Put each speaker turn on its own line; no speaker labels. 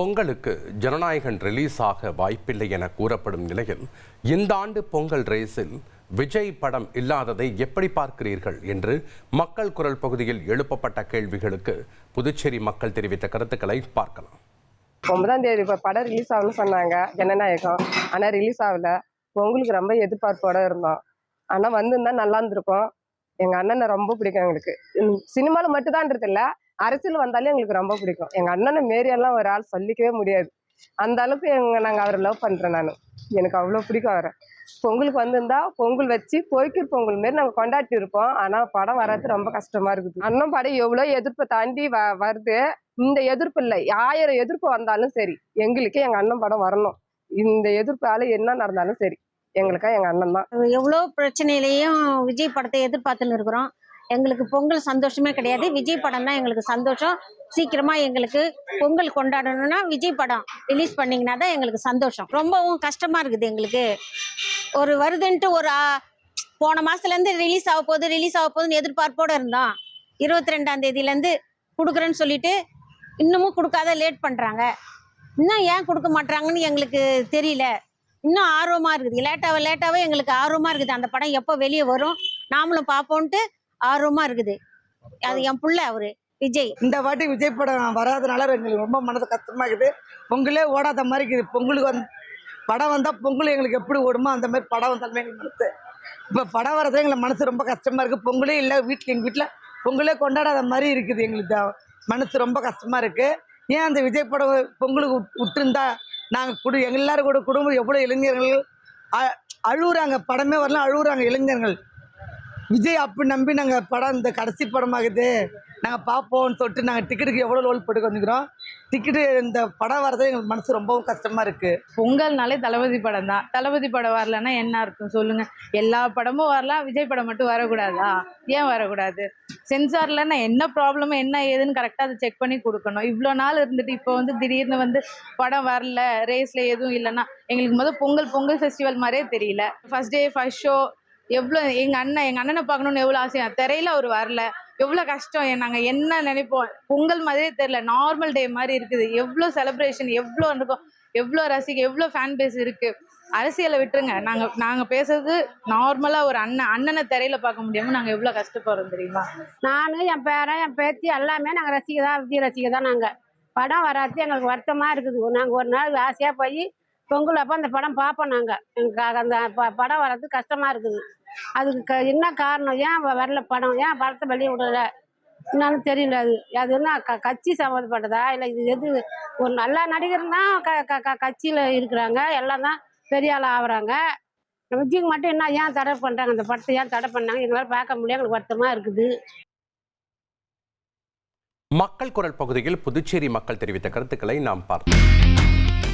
பொங்கலுக்கு ஜனநாயகன் ரிலீஸ் ஆக வாய்ப்பில்லை என கூறப்படும் நிலையில் இந்த ஆண்டு பொங்கல் ரேஸில் விஜய் படம் இல்லாததை எப்படி பார்க்கிறீர்கள் என்று மக்கள் குரல் பகுதியில் எழுப்பப்பட்ட கேள்விகளுக்கு புதுச்சேரி மக்கள் தெரிவித்த கருத்துக்களை பார்க்கலாம்.
ஒன்பதாம் தேதி இப்போ படம் ரிலீஸ் ஆகும்னு சொன்னாங்க ஜனநாயகம். ஆனால் ரிலீஸ் ஆகல. பொங்கலுக்கு ரொம்ப எதிர்பார்ப்போட இருந்தோம். ஆனால் வந்திருந்தா நல்லா இருந்திருக்கும். எங்கள் அண்ணனை ரொம்ப பிடிக்கும் எங்களுக்கு. சினிமாவில் மட்டும்தான்றது இல்லை அரசியல் வந்தாலே எங்களுக்கு ரொம்ப பிடிக்கும். எங்கள் அண்ணனை மாரியெல்லாம் ஒரு ஆள் சொல்லிக்கவே முடியாது. அந்த அளவுக்கு எங்க நாங்கள் அவரை லவ் பண்றேன் நான். எனக்கு அவ்வளோ பிடிக்கும் அவரை. பொங்கலுக்கு வந்திருந்தா பொங்கல் வச்சு போய்க்கிற பொங்கல் மாரி நாங்கள் கொண்டாடி இருப்போம். ஆனால் படம் வர்றது ரொம்ப கஷ்டமா இருக்குது. அண்ணன் படம் எவ்வளோ எதிர்ப்பை தாண்டி வ வருது. இந்த எதிர்ப்பு இல்லை. ஆயிரம் எதிர்ப்பு வந்தாலும் சரி எங்களுக்கு எங்கள் அண்ணன் படம் வரணும். இந்த எதிர்ப்பால என்ன நடந்தாலும் சரி எங்களுக்கா எங்கள் அண்ணன் தான்.
எவ்வளோ பிரச்சனையிலையும் விஜய் படத்தை எதிர்பார்த்துன்னு இருக்கிறோம். எங்களுக்கு பொங்கல் சந்தோஷமே கிடையாது. விஜய் படம் தான் எங்களுக்கு சந்தோஷம். சீக்கிரமா எங்களுக்கு பொங்கல் கொண்டாடணும்னா விஜய் படம் ரிலீஸ் பண்ணிங்கன்னா தான் எங்களுக்கு சந்தோஷம். ரொம்பவும் கஷ்டமா இருக்குது எங்களுக்கு. ஒரு வருதுன்ட்டு ஒரு போன மாசத்துலேருந்து ரிலீஸ் ஆக போகுது ரிலீஸ் ஆக போகுதுன்னு எதிர்பார்ப்போட இருந்தோம். இருபத்தி ரெண்டாம் தேதியிலேருந்து கொடுக்குறேன்னு சொல்லிட்டு இன்னமும் கொடுக்காத லேட் பண்ணுறாங்க இன்னும் ஏன் கொடுக்க மாட்றாங்கன்னு எங்களுக்கு தெரியல. இன்னும் ஆர்வமாக இருக்குது. லேட்டாக லேட்டாகவே எங்களுக்கு ஆர்வமாக இருக்குது. அந்த படம் எப்போ வெளியே வரும்? நாமளும் பார்ப்போன்ட்டு ஆர்வமா இருக்குது. அது என் புள்ள அவரு விஜய்.
இந்த வாட்டி விஜய் படம் வராதனால எங்களுக்கு ரொம்ப மனது கஷ்டமா இருக்குது. பொங்கலே ஓடாத மாதிரி இருக்குது. பொங்கலுக்கு வந்து படம் வந்தால் பொங்கல் எங்களுக்கு எப்படி ஓடுமோ அந்த மாதிரி படம் வந்தாலுமே எங்களுக்கு மனசு. இப்போ படம் வரதே எங்களுக்கு மனசு ரொம்ப கஷ்டமா இருக்குது. பொங்கலே இல்லை வீட்டில் எங்கள் வீட்டில் பொங்கலே கொண்டாடாத மாதிரி இருக்குது எங்களுக்கு மனசு ரொம்ப கஷ்டமா இருக்குது. ஏன் அந்த விஜய் படம் பொங்கலுக்கு விட்- நாங்கள் குடு எல்லாரும் கூட குடும்பம் எவ்வளோ இளைஞர்கள் அ- படமே வரலாம் அழுகுறாங்க இளைஞர்கள். விஜய் அப்படி நம்பி நாங்கள் படம் இந்த கடைசி படமாகுது. நாங்கள் பார்ப்போம்னு சொல்லிட்டு நாங்கள் டிக்கெட்டுக்கு எவ்வளோ லோல் போட்டு வந்துக்கிறோம்? டிக்கெட்டு இந்த படம் வரது எங்களுக்கு மனசு ரொம்பவும் கஷ்டமாக இருக்குது
பொங்கல்னாலே தளபதி படம் தான். தளபதி படம் வரலன்னா என்ன அர்த்தம் சொல்லுங்க. எல்லா படமும் வரலாம் விஜய் படம் மட்டும் வரக்கூடாதா? ஏன் வரக்கூடாது? சென்சார்ல நான் என்ன ப்ராப்ளம் என்ன ஏதுன்னு கரெக்டாக அதை செக் பண்ணி கொடுக்கணும். இவ்வளோ நாள் இருந்துட்டு இப்போ வந்து திடீர்னு வந்து படம் வரல ரேஸ்ல எதுவும் இல்லைன்னா எங்களுக்கு முதல் பொங்கல் பொங்கல் ஃபெஸ்டிவல் மாதிரியே தெரியல. ஃபர்ஸ்ட் டே ஃபர்ஸ்ட் ஷோ எவ்வளோ எங்கள் அண்ணன் எங்கள் அண்ணனை பார்க்கணுன்னு எவ்வளோ ஆசையா? திரையில அவர் வரல. எவ்வளோ கஷ்டம் நாங்கள் என்ன நினைப்போம்? பொங்கல் மாதிரியே தெரில நார்மல் டே மாதிரி இருக்குது. எவ்வளோ செலிப்ரேஷன் எவ்வளோ இருக்கும் எவ்வளோ ரசிக எவ்வளோ ஃபேன் பேஸ் இருக்கு. அரசியலை விட்டுருங்க. நாங்கள் நாங்கள் பேசுறது நார்மலாக ஒரு அண்ணன் அண்ணனை திரையில பார்க்க முடியாமல் நாங்கள் எவ்வளோ கஷ்டப்படுறோம் தெரியுமா?
நான் என் பேரன் என் பேத்தி எல்லாமே நாங்கள் ரசிக்க தான் விஜய் ரசிக்க தான் நாங்கள் படம் வராது எங்களுக்கு வருத்தமாக இருக்குது. நாங்கள் ஒரு நாள் ஆசையாக போய் பொங்கல் அப்போ அந்த படம் பார்ப்போம் நாங்கள் எங்களுக்கு அந்த ப- படம் வர்றது கஷ்டமாக இருக்குது. அதுக்கு க என்ன காரணம்? ஏன் வ- வரல படம்? ஏன் படத்தை வெளியே விடல? என்னாலும் தெரியல அது. அது என்ன க கட்சி சம்மந்தப்பட்டதா? இல்லை இது எது? ஒரு நல்ல நடிகர் தான் க க க கட்சியில் இருக்கிறாங்க. எல்லாம் தான் பெரிய ஆள் ஆகுறாங்க. விஜய்க்கு மட்டும் என்ன ஏன் தடை பண்ணுறாங்க அந்த படத்தை ஏன் தடை பண்ணாங்க? எங்களால் பார்க்க முடியாது எங்களுக்கு வருத்தமாக இருக்குது.
மக்கள் குரல் பகுதியில் புதுச்சேரி மக்கள் தெரிவித்த கருத்துக்களை நாம் பார்த்தோம்.